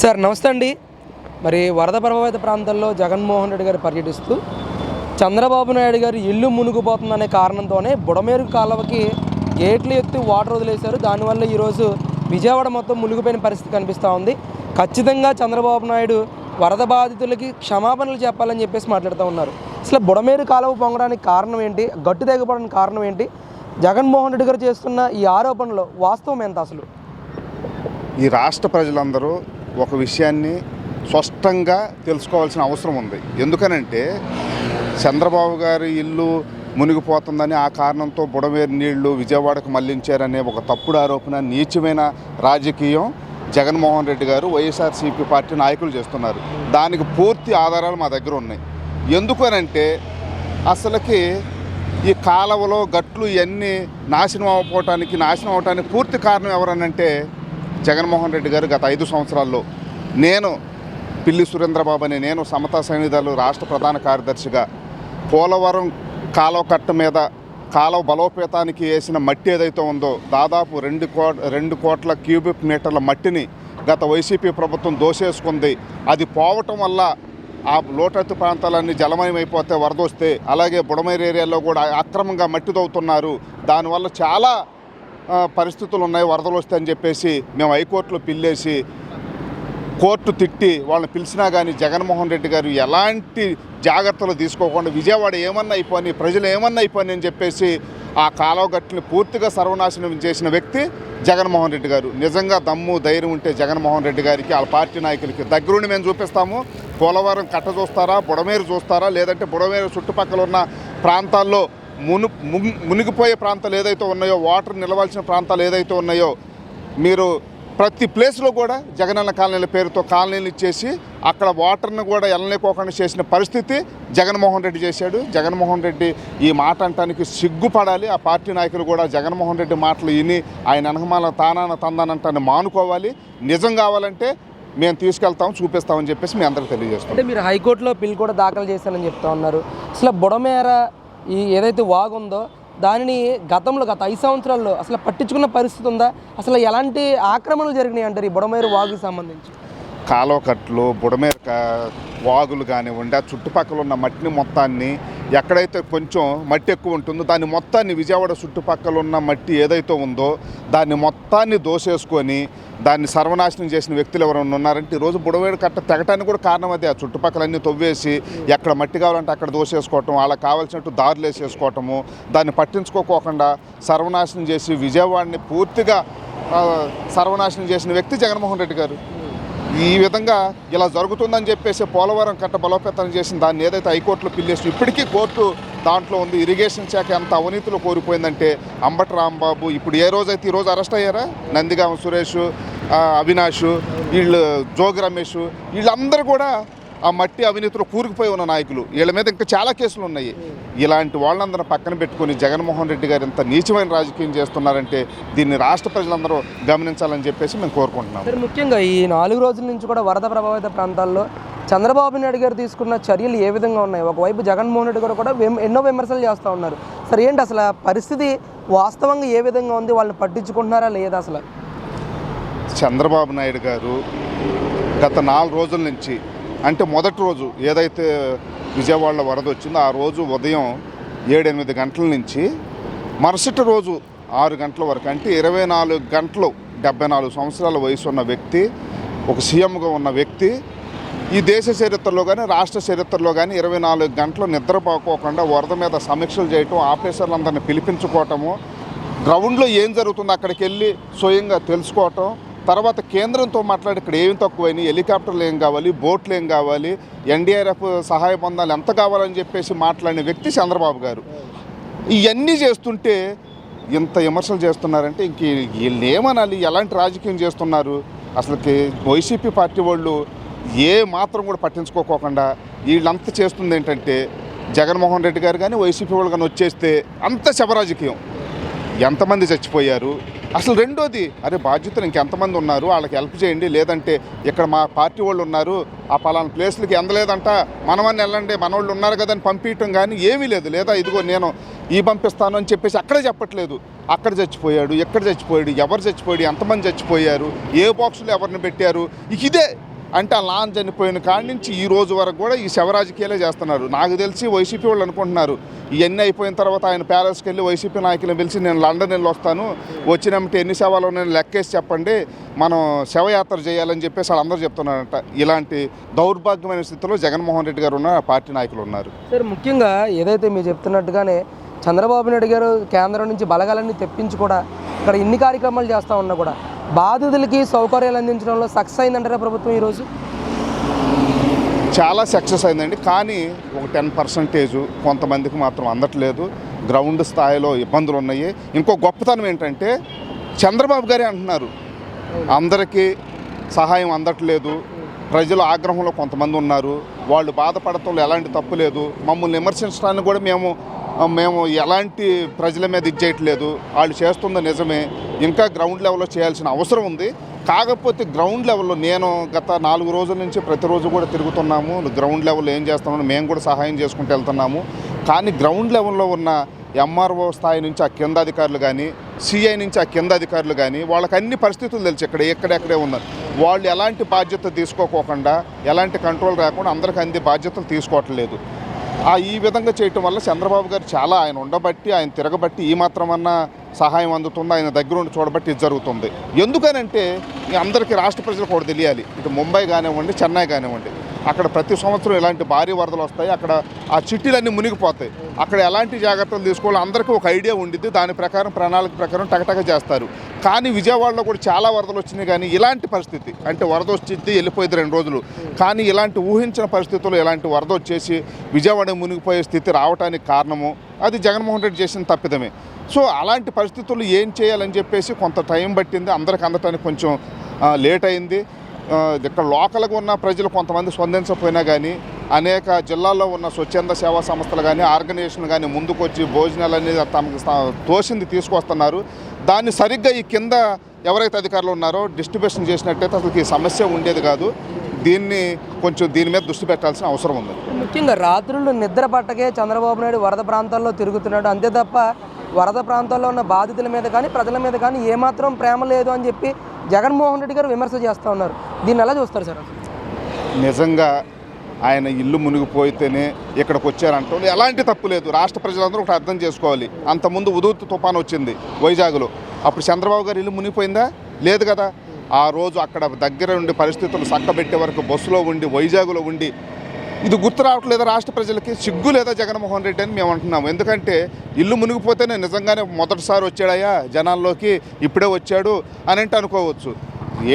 Sir నమస్తే అండి. మరి వరద ప్రభావిత ప్రాంతాల్లో జగన్మోహన్ రెడ్డి గారు పర్యటిస్తూ చంద్రబాబు నాయుడు గారు ఇల్లు మునిగిపోతుందనే కారణంతోనే బుడమేరు కాలువకి గేట్లు ఎత్తి వాటర్ వదిలేశారు. దానివల్ల ఈరోజు విజయవాడ మొత్తం మునిగిపోయిన పరిస్థితి కనిపిస్తూ ఉంది. ఖచ్చితంగా చంద్రబాబు నాయుడు వరద బాధితులకి క్షమాపణలు చెప్పాలని చెప్పేసి మాట్లాడుతూ ఉన్నారు. అసలు బుడమేరు కాలువ పొంగడానికి కారణం ఏంటి? గట్టు తెగపడానికి కారణం ఏంటి? జగన్మోహన్ రెడ్డి గారు చేస్తున్న ఈ ఆరోపణలో వాస్తవం ఎంత అసలు? ఈ రాష్ట్ర ప్రజలందరూ ఒక విషయాన్ని స్పష్టంగా తెలుసుకోవాల్సిన అవసరం ఉంది. ఎందుకనంటే చంద్రబాబు గారి ఇల్లు మునిగిపోతుందని ఆ కారణంతో బుడమేరు నీళ్ళు విజయవాడకు మళ్ళించారనే ఒక తప్పుడు ఆరోపణ నీచమైన రాజకీయం జగన్మోహన్ రెడ్డి గారు వైఎస్ఆర్సీపీ పార్టీ నాయకులు చేస్తున్నారు. దానికి పూర్తి ఆధారాలు మా దగ్గర ఉన్నాయి. ఎందుకనంటే అసలుకి ఈ కాలువలో గట్లు ఇవన్నీ నాశనం అవ్వకపోవటానికి నాశనం అవటానికి పూర్తి కారణం ఎవరనంటే జగన్మోహన్ రెడ్డి గారు గత ఐదు సంవత్సరాల్లో నేను పిల్లి సురేంద్రబాబు అని నేను సమతా సైనిధాలు రాష్ట్ర ప్రధాన కార్యదర్శిగా పోలవరం కాలువ కట్ట మీద కాలువ బలోపేతానికి వేసిన మట్టి ఏదైతే ఉందో దాదాపు రెండు కో రెండు కోట్ల క్యూబిక్ మీటర్ల మట్టిని గత వైసీపీ ప్రభుత్వం దోసేసుకుంది. అది పోవటం వల్ల ఆ లోటత్తు ప్రాంతాలన్నీ జలమయమైపోతే వరదొస్తే అలాగే బుడమేరు ఏరియాలో కూడా అక్రమంగా మట్టి తవ్వుతున్నారు. దానివల్ల చాలా పరిస్థితులు ఉన్నాయి వరదలు వస్తాయని చెప్పేసి మేము హైకోర్టులో పిల్లేసి కోర్టు తిట్టి వాళ్ళని పిలిచినా కానీ జగన్మోహన్ రెడ్డి గారు ఎలాంటి జాగ్రత్తలు తీసుకోకుండా విజయవాడ ఏమన్నా అయిపోయి ప్రజలు ఏమన్నా అయిపోయి అని చెప్పేసి ఆ కాలువగట్టుని పూర్తిగా సర్వనాశనం చేసిన వ్యక్తి జగన్మోహన్ రెడ్డి గారు. నిజంగా దమ్ము ధైర్యం ఉంటే జగన్మోహన్ రెడ్డి గారికి వాళ్ళ పార్టీ నాయకులకి దగ్గరుండి మేము చూపిస్తాము. పోలవరం కట్ట చూస్తారా బుడమేరు చూస్తారా లేదంటే బుడమేరు చుట్టుపక్కల ఉన్న ప్రాంతాల్లో మును మునిగిపోయే ప్రాంతాలు ఏదైతే ఉన్నాయో వాటర్ నిలవాల్సిన ప్రాంతాలు ఏదైతే ఉన్నాయో మీరు ప్రతి ప్లేస్లో కూడా జగనన్న కాలనీల పేరుతో కాలనీలు ఇచ్చేసి అక్కడ వాటర్ని కూడా ఎల్లలేకోకుండా చేసిన పరిస్థితి జగన్మోహన్ రెడ్డి చేశాడు. జగన్మోహన్ రెడ్డి ఈ మాట అంటానికి సిగ్గుపడాలి. ఆ పార్టీ నాయకులు కూడా జగన్మోహన్ రెడ్డి మాటలు విని ఆయన వెనకమాల తానాన తందానంటాన్ని మానుకోవాలి. నిజం కావాలంటే మేము తీసుకెళ్తాం చూపిస్తామని చెప్పేసి మీ అందరికి తెలియజేస్తాం అంటే మీరు హైకోర్టులో బిల్ కూడా దాఖలు చేశానని చెప్తా ఉన్నారు. అసలు బుడమేర ఈ ఏదైతే వాగు ఉందో దానిని గతంలో గత ఐదు సంవత్సరాల్లో అసలు పట్టించుకున్న పరిస్థితి ఉందా? అసలు ఎలాంటి ఆక్రమణలు జరిగినాయి అంటారు ఈ బుడమేరు వాగుకి సంబంధించి? కాలువ కట్లు బుడమేర వాగులు కానివ్వండి ఆ చుట్టుపక్కల ఉన్న మట్టిని మొత్తాన్ని ఎక్కడైతే కొంచెం మట్టి ఎక్కువ ఉంటుందో దాని మొత్తాన్ని విజయవాడ చుట్టుపక్కల ఉన్న మట్టి ఏదైతే ఉందో దాన్ని మొత్తాన్ని దోసేసుకొని దాన్ని సర్వనాశనం చేసిన వ్యక్తులు ఎవరైనా ఉన్నారంటే ఈరోజు బుడవేడు కట్ట తెగటానికి కూడా కారణం అదే. ఆ చుట్టుపక్కలన్నీ తవ్వేసి ఎక్కడ మట్టి కావాలంటే అక్కడ దోసేసుకోవటం వాళ్ళకి కావాల్సినట్టు దారులు వేసేసుకోవటము దాన్ని పట్టించుకోకోకుండా సర్వనాశనం చేసి విజయవాడని పూర్తిగా సర్వనాశనం చేసిన వ్యక్తి జగన్మోహన్ రెడ్డి గారు. ఈ విధంగా ఇలా జరుగుతుందని చెప్పేసి పోలవరం కట్ట బలోపేతం చేసిన దాన్ని ఏదైతే హైకోర్టులో పిల్లేసి ఇప్పటికీ కోర్టు దాంట్లో ఉంది ఇరిగేషన్ శాఖ ఎంత అవినీతిలో కోరిపోయిందంటే అంబటి రాంబాబు ఇప్పుడు ఏ రోజైతే ఈ రోజు అరెస్ట్ అయ్యారా? నందిగామ సురేష్ అవినాష్ వీళ్ళు జోగి రమేష్ వీళ్ళందరూ కూడా ఆ మట్టి అవినీతిలో కూరుకుపోయి ఉన్న నాయకులు. వీళ్ళ మీద ఇంకా చాలా కేసులు ఉన్నాయి. ఇలాంటి వాళ్ళందరూ పక్కన పెట్టుకొని జగన్మోహన్ రెడ్డి గారు ఎంత నీచమైన రాజకీయం చేస్తున్నారంటే దీన్ని రాష్ట్ర ప్రజలందరూ గమనించాలని చెప్పేసి మేము కోరుకుంటున్నాం ముఖ్యంగా ఈ నాలుగు రోజుల నుంచి కూడా వరద ప్రభావిత ప్రాంతాల్లో చంద్రబాబు నాయుడు గారు తీసుకున్న చర్యలు ఏ విధంగా ఉన్నాయి? ఒకవైపు జగన్మోహన్ రెడ్డి గారు కూడా ఎన్నో విమర్శలు చేస్తూ ఉన్నారు. సరే ఏంటి అసలు ఆ పరిస్థితి వాస్తవంగా ఏ విధంగా ఉంది? వాళ్ళని పట్టించుకుంటున్నారా లేదా అసలు? చంద్రబాబు నాయుడు గారు గత నాలుగు రోజుల నుంచి అంటే మొదటి రోజు ఏదైతే విజయవాడలో వరద వచ్చిందో ఆ రోజు ఉదయం ఏడెనిమిది గంటల నుంచి మరుసటి రోజు ఆరు గంటల వరకు అంటే ఇరవై నాలుగు గంటలు డెబ్బై నాలుగు సంవత్సరాల వయసు ఉన్న వ్యక్తి ఒక సీఎంగా ఉన్న వ్యక్తి ఈ దేశ చరిత్రలో కానీ రాష్ట్ర చరిత్రలో కానీ ఇరవై నాలుగు గంటలు నిద్రపోకోకుండా వరద మీద సమీక్షలు చేయటం ఆఫీసర్లందరిని పిలిపించుకోవటము గ్రౌండ్లో ఏం జరుగుతుందో అక్కడికి వెళ్ళి స్వయంగా తెలుసుకోవటం తర్వాత కేంద్రంతో మాట్లాడి ఇక్కడ ఏం తక్కువైనాయి? హెలికాప్టర్లు ఏం కావాలి? బోట్లు ఏం కావాలి? ఎన్డీఆర్ఎఫ్ సహాయ పొందాలి ఎంత కావాలని చెప్పేసి మాట్లాడిన వ్యక్తి చంద్రబాబు గారు. ఇవన్నీ చేస్తుంటే ఇంత విమర్శలు చేస్తున్నారంటే ఇంక వీళ్ళు ఏమనాలి? ఎలాంటి రాజకీయం చేస్తున్నారు? అసలుకి వైసీపీ పార్టీ వాళ్ళు ఏ మాత్రం కూడా పట్టించుకోకోకుండా వీళ్ళంతా చేస్తుంది ఏంటంటే జగన్మోహన్ రెడ్డి గారు కానీ వైసీపీ వాళ్ళు కానీ వచ్చేస్తే అంత శబరాజకీయం ఎంతమంది చచ్చిపోయారు? అసలు రెండోది అరే బాధ్యతలు ఇంకెంతమంది ఉన్నారు వాళ్ళకి హెల్ప్ చేయండి లేదంటే ఇక్కడ మా పార్టీ వాళ్ళు ఉన్నారు ఆ పలానా ప్లేస్లకి ఎందలేదంట మనమని వెళ్ళండి మన వాళ్ళు ఉన్నారు కదా అని పంపించడం కానీ ఏమీ లేదు లేదా ఇదిగో నేను ఈ పంపిస్తాను అని చెప్పేసి అక్కడే చెప్పట్లేదు. అక్కడ చచ్చిపోయాడు ఎక్కడ చచ్చిపోయాడు ఎవరు చచ్చిపోయాడు ఎంతమంది చచ్చిపోయారు ఏ బాక్సులు ఎవరిని పెట్టారు ఇక ఇదే అంటే ఆ లాన్ చనిపోయిన కాడి నుంచి ఈ రోజు వరకు కూడా ఈ శివరాజకీయాలే చేస్తున్నారు. నాకు తెలిసి వైసీపీ వాళ్ళు అనుకుంటున్నారు. ఇవన్నీ అయిపోయిన తర్వాత ఆయన ప్యాలెస్కి వెళ్ళి వైసీపీ నాయకులను పిలిచి నేను లండన్ వెళ్ళి వస్తాను. వచ్చినప్పుడు ఎన్ని శవాలు నేను లెక్కేసి చెప్పండి. మనం శవయాత్ర చేయాలని చెప్పేసి వాళ్ళందరూ చెప్తున్నారంట. ఇలాంటి దౌర్భాగ్యమైన స్థితిలో జగన్మోహన్ రెడ్డి గారు ఉన్న పార్టీ నాయకులు ఉన్నారు. సార్ ముఖ్యంగా ఏదైతే మీరు చెప్తున్నట్టుగానే చంద్రబాబు నాయుడు గారు కేంద్రం నుంచి బలగాలన్నీ తెప్పించి కూడా ఇక్కడ ఇన్ని కార్యక్రమాలు చేస్తూ ఉన్నా కూడా బాధితులకి సౌకర్యాలు అందించడంలో సక్సెస్ అయిందంటారా ప్రభుత్వం ఈరోజు? చాలా సక్సెస్ అయిందండి. కానీ ఒక టెన్ పర్సంటేజ్ కొంతమందికి మాత్రం అందట్లేదు. గ్రౌండ్ స్థాయిలో ఇబ్బందులు ఉన్నాయి. ఇంకో గొప్పతనం ఏంటంటే చంద్రబాబు గారే అంటున్నారు. అందరికీ సహాయం అందట్లేదు. ప్రజల ఆగ్రహంలో కొంతమంది ఉన్నారు. వాళ్ళు బాధపడటంలో ఎలాంటి తప్పు లేదు. మమ్మల్ని విమర్శించడానికి కూడా మేము మేము ఎలాంటి ప్రజల మీద ఇచ్చేయట్లేదు వాళ్ళు చేస్తుంది నిజమే. ఇంకా గ్రౌండ్ లెవెల్లో చేయాల్సిన అవసరం ఉంది. కాకపోతే గ్రౌండ్ లెవెల్లో నేను గత నాలుగు రోజుల నుంచి ప్రతిరోజు కూడా తిరుగుతున్నాము. గ్రౌండ్ లెవెల్లో ఏం చేస్తామని మేము కూడా సహాయం చేసుకుంటూ వెళ్తున్నాము. కానీ గ్రౌండ్ లెవెల్లో ఉన్న ఎంఆర్ఓ స్థాయి నుంచి ఆ కింద అధికారులు కానీ సిఐ నుంచి ఆ కింద అధికారులు కానీ వాళ్ళకి అన్ని పరిస్థితులు తెలుసు. ఇక్కడ ఎక్కడెక్కడే ఉన్నారు. వాళ్ళు ఎలాంటి బాధ్యత తీసుకోకోకుండా ఎలాంటి కంట్రోల్ రాకుండా అందరికీ అంది బాధ్యతలు తీసుకోవట్లేదు. ఆ ఈ విధంగా చేయటం వల్ల చంద్రబాబు గారు చాలా ఆయన ఉండబట్టి ఆయన తిరగబట్టి ఈ మాత్రమన్నా సహాయం అందుతుంది. ఆయన దగ్గర ఉండి చూడబట్టి ఇది జరుగుతుంది. ఎందుకనంటే అందరికీ రాష్ట్ర ప్రజలు కూడా తెలియాలి. ఇటు ముంబై కానివ్వండి చెన్నై కానివ్వండి అక్కడ ప్రతి సంవత్సరం ఇలాంటి భారీ వరదలు వస్తాయి. అక్కడ ఆ చిట్టీలన్నీ మునిగిపోతాయి. అక్కడ ఎలాంటి జాగ్రత్తలు తీసుకోవాలో అందరికీ ఒక ఐడియా ఉండిద్ది. దాని ప్రకారం ప్రణాళిక ప్రకారం టకటక చేస్తారు. కానీ విజయవాడలో కూడా చాలా వరదలు వచ్చినాయి కానీ ఇలాంటి పరిస్థితి అంటే వరద వచ్చింది వెళ్ళిపోయింది రెండు రోజులు. కానీ ఇలాంటి ఊహించిన పరిస్థితుల్లో ఇలాంటి వరద వచ్చేసి విజయవాడ మునిగిపోయే స్థితి రావడానికి కారణము అది జగన్మోహన్ రెడ్డి చేసిన తప్పిదమే. సో అలాంటి పరిస్థితులు ఏం చేయాలని చెప్పేసి కొంత టైం పట్టింది అందరికి అందటానికి కొంచెం లేట్ అయింది. ఇక్కడ లోకల్గా ఉన్న ప్రజలు కొంతమంది స్పందించకపోయినా కానీ అనేక జిల్లాల్లో ఉన్న స్వచ్ఛంద సేవా సంస్థలు కానీ ఆర్గనైజేషన్లు కానీ ముందుకొచ్చి భోజనాలు అనేది తమకు తోసింది తీసుకొస్తున్నారు. దాన్ని సరిగ్గా ఈ కింద ఎవరైతే అధికారులు ఉన్నారో డిస్ట్రిబ్యూషన్ చేసినట్టయితే అసలు ఈ సమస్య ఉండేది కాదు. దీన్ని కొంచెం దీని మీద దృష్టి పెట్టాల్సిన అవసరం ఉంది. ముఖ్యంగా రాత్రులు నిద్ర పట్టకే చంద్రబాబు నాయుడు వరద ప్రాంతాల్లో తిరుగుతున్నాడు. అంతే తప్ప వరద ప్రాంతాల్లో ఉన్న బాధితుల మీద కానీ ప్రజల మీద కానీ ఏమాత్రం ప్రేమ లేదు అని చెప్పి జగన్మోహన్ రెడ్డి గారు విమర్శ చేస్తూ ఉన్నారు. దీన్ని ఎలా చూస్తారు సార్? నిజంగా ఆయన ఇల్లు మునిగిపోయితేనే ఇక్కడికి వచ్చారంటే ఎలాంటి తప్పు లేదు. రాష్ట్ర ప్రజలందరూ ఒకటి అర్థం చేసుకోవాలి. అంతకుముందు ఉదూత్ తుఫాన్ వచ్చింది వైజాగ్లో. అప్పుడు చంద్రబాబు గారు ఇల్లు మునిగిపోయిందా? లేదు కదా. ఆ రోజు అక్కడ దగ్గర ఉండి పరిస్థితులు చక్కబెట్టే వరకు బస్సులో ఉండి వైజాగ్లో ఉండి ఇది గుర్తు రావట్లేదా రాష్ట్ర ప్రజలకి? సిగ్గు లేదా జగన్మోహన్ రెడ్డి అని మేము అంటున్నాము. ఎందుకంటే ఇల్లు మునిగిపోతేనే నిజంగానే మొదటిసారి వచ్చాడయ్యా జనాల్లోకి ఇప్పుడే వచ్చాడు అని అంటే అనుకోవచ్చు.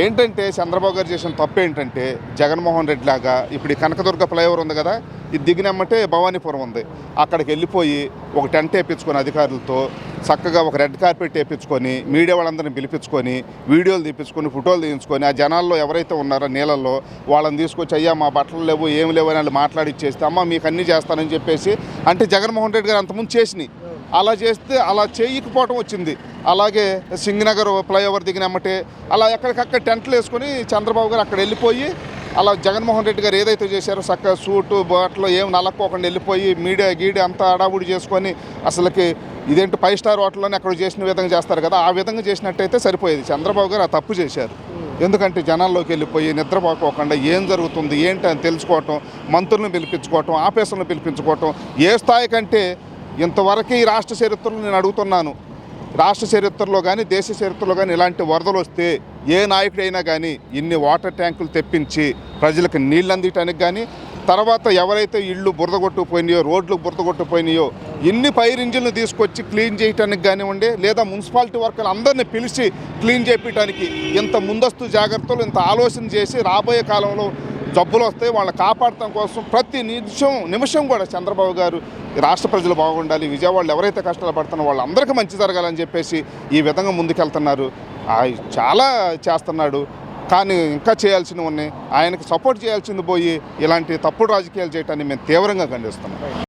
ఏంటంటే చంద్రబాబు గారు చేసిన తప్పు ఏంటంటే జగన్మోహన్ రెడ్డి లాగా ఇప్పుడు ఈ కనకదుర్గ ఫ్లైఓవర్ ఉంది కదా ఇది దిగినమ్మంటే భవానీపురం ఉంది. అక్కడికి వెళ్ళిపోయి ఒక టెంట్ వేయించుకొని అధికారులతో చక్కగా ఒక రెడ్ కార్పెట్ వేయించుకొని మీడియా వాళ్ళందరిని పిలిపించుకొని వీడియోలు తీపించుకొని ఫోటోలు తీయించుకొని ఆ జనాల్లో ఎవరైతే ఉన్నారో నీళ్ళల్లో వాళ్ళని తీసుకొచ్చి అయ్యా మా బట్టలు లేవు ఏం లేవు అని వాళ్ళు మాట్లాడిచ్చేస్తే అమ్మ మీకు అన్నీ చేస్తానని చెప్పేసి అంటే జగన్మోహన్ రెడ్డి గారు అంతకుముందు చేసినాయి. అలా చేస్తే అలా చేయకపోవటం వచ్చింది. అలాగే సింగనగర్ ఫ్లైఓవర్ దిగినమ్మటే అలా ఎక్కడికక్కడ టెంట్లు వేసుకొని చంద్రబాబు గారు అక్కడ వెళ్ళిపోయి అలా జగన్మోహన్ రెడ్డి గారు ఏదైతే చేశారో చక్కగా సూటు బాటలో ఏం నలక్కోకుండా వెళ్ళిపోయి మీడియా గీడి అంతా అడావుడి చేసుకొని అసలుకి ఇదేంటి ఫైవ్ స్టార్ హోటల్లోనే అక్కడ చేసిన విధంగా చేస్తారు కదా ఆ విధంగా చేసినట్టయితే సరిపోయేది. చంద్రబాబు గారు ఆ తప్పు చేశారు. ఎందుకంటే జనాల్లోకి వెళ్ళిపోయి నిద్రపోకోకుండా ఏం జరుగుతుంది ఏంటి అని తెలుసుకోవటం మంత్రులను పిలిపించుకోవటం ఆఫీసర్లను పిలిపించుకోవటం ఏ స్థాయి కంటే ఇంతవరకు ఈ రాష్ట్ర చరిత్రలో నేను అడుగుతున్నాను. రాష్ట్ర చరిత్రలో కానీ దేశ చరిత్రలో కానీ ఇలాంటి వరదలు వస్తే ఏ నాయకుడైనా కానీ ఇన్ని వాటర్ ట్యాంకులు తెప్పించి ప్రజలకు నీళ్ళు అందించడానికి కానీ తర్వాత ఎవరైతే ఇళ్ళు బురద కొట్టుకుపోయినాయో రోడ్లు బురద కొట్టుకుపోయినాయో ఇన్ని ఫైర్ ఇంజిన్లు తీసుకొచ్చి క్లీన్ చేయడానికి కానివ్వండి లేదా మున్సిపాలిటీ వర్కర్లు అందరినీ పిలిచి క్లీన్ చేయడానికి ఇంత ముందస్తు జాగ్రత్తలు ఇంత ఆలోచన చేసి రాబోయే కాలంలో జబ్బులు వస్తాయి వాళ్ళని కాపాడటం కోసం ప్రతి నిమిషం నిమిషం కూడా చంద్రబాబు గారు ఈ రాష్ట్ర ప్రజలు బాగుండాలి విజయవాడలో ఎవరైతే కష్టాలు పడుతున్నారో వాళ్ళందరికీ మంచి జరగాలని చెప్పేసి ఈ విధంగా ముందుకెళ్తున్నారు. ఆ- చాలా చేస్తున్నాడు. కానీ ఇంకా చేయాల్సినవి ఉన్నాయి ఆయనకు సపోర్ట్ చేయాల్సింది పోయి ఇలాంటి తప్పుడు రాజకీయాలు చేయటాన్ని మేము తీవ్రంగా ఖండిస్తున్నాం.